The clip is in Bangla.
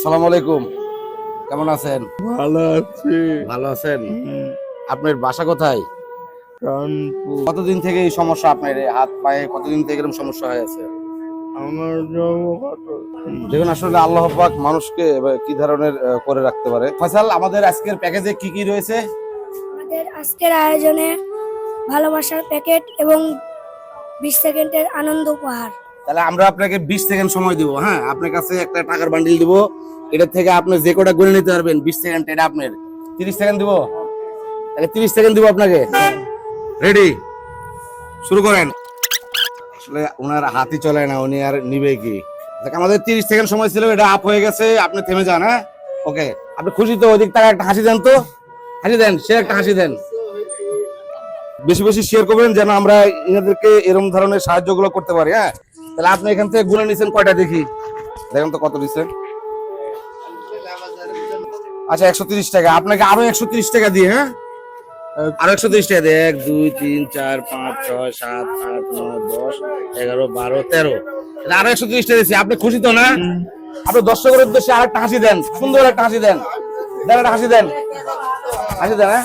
আসসালামু আলাইকুম। কেমন আছেন? ভালো আছি। ভালো আছেন? আপনার বাসা কোথায়? কানপুর। কতদিন থেকে এই সমস্যা আপনার হাত পায়ে? কতদিন থেকে এরকম সমস্যা হয়ে আছে? আমার দেখুন আসলে আল্লাহ পাক মানুষকে এবার কি ধরনের করে রাখতে পারে। ফয়সাল আমাদের আজকের প্যাকেজে কি কি রয়েছে? আমাদের আজকের আয়োজনে ভালোবাসার প্যাকেট এবং বিশ সেকেন্ডের আনন্দ উপহার। তাহলে আমরা আপনাকে বিশ সেকেন্ড সময় দিব হ্যাঁ? আপনার কাছে একটা টাকার বান্ডিল দিব এটা থেকে আপনি যে কটা গুনে নিতে পারবেন, বিশ সেকেন্ড এটা আপনার। তিরিশ সেকেন্ড দিব? তাহলে তিরিশ সেকেন্ড দিব আপনাকে। রেডি শুরু করেন। আসলে ওনার হাতই চলে না, উনি আর নিবে কি? আমাদের তিরিশ সেকেন্ড সময় ছিল, এটা আপ হয়ে গেছে, আপনি থেমে যান হ্যাঁ? ওকে আপনি খুশি তো, ওদিক টাকা একটা হাসি দেন তো। হাসি দেন সে একটা হাসি দেন। বেশি বেশি শেয়ার করবেন, যেন আমরা এনাদেরকে এরকম ধরনের সাহায্যগুলো করতে পারি হ্যাঁ? তাহলে আপনি এখান থেকে গুনে নিছেন কয়টা দেখি? দেখেন তো কত দিচ্ছেন আচ্ছা একশো তিরিশ টাকা। আপনাকে আরও একশো তিরিশ টাকা দিয়ে হ্যাঁ? আরও একশো তিরিশ টাকা দিয়ে। এক, দুই, তিন, চার, পাঁচ, ছয়, সাত, আট, নয়, দশ, এগারো, বারো, তেরো। আরও একশো তিরিশ টাকা দিচ্ছি আপনি খুশি তো, না? আপনি দর্শকের উদ্দেশ্যে আর একটা হাসি দেন। সুন্দর একটা হাসি দেন। দেন একটা হাসি দেন। হাসি দেন হ্যাঁ?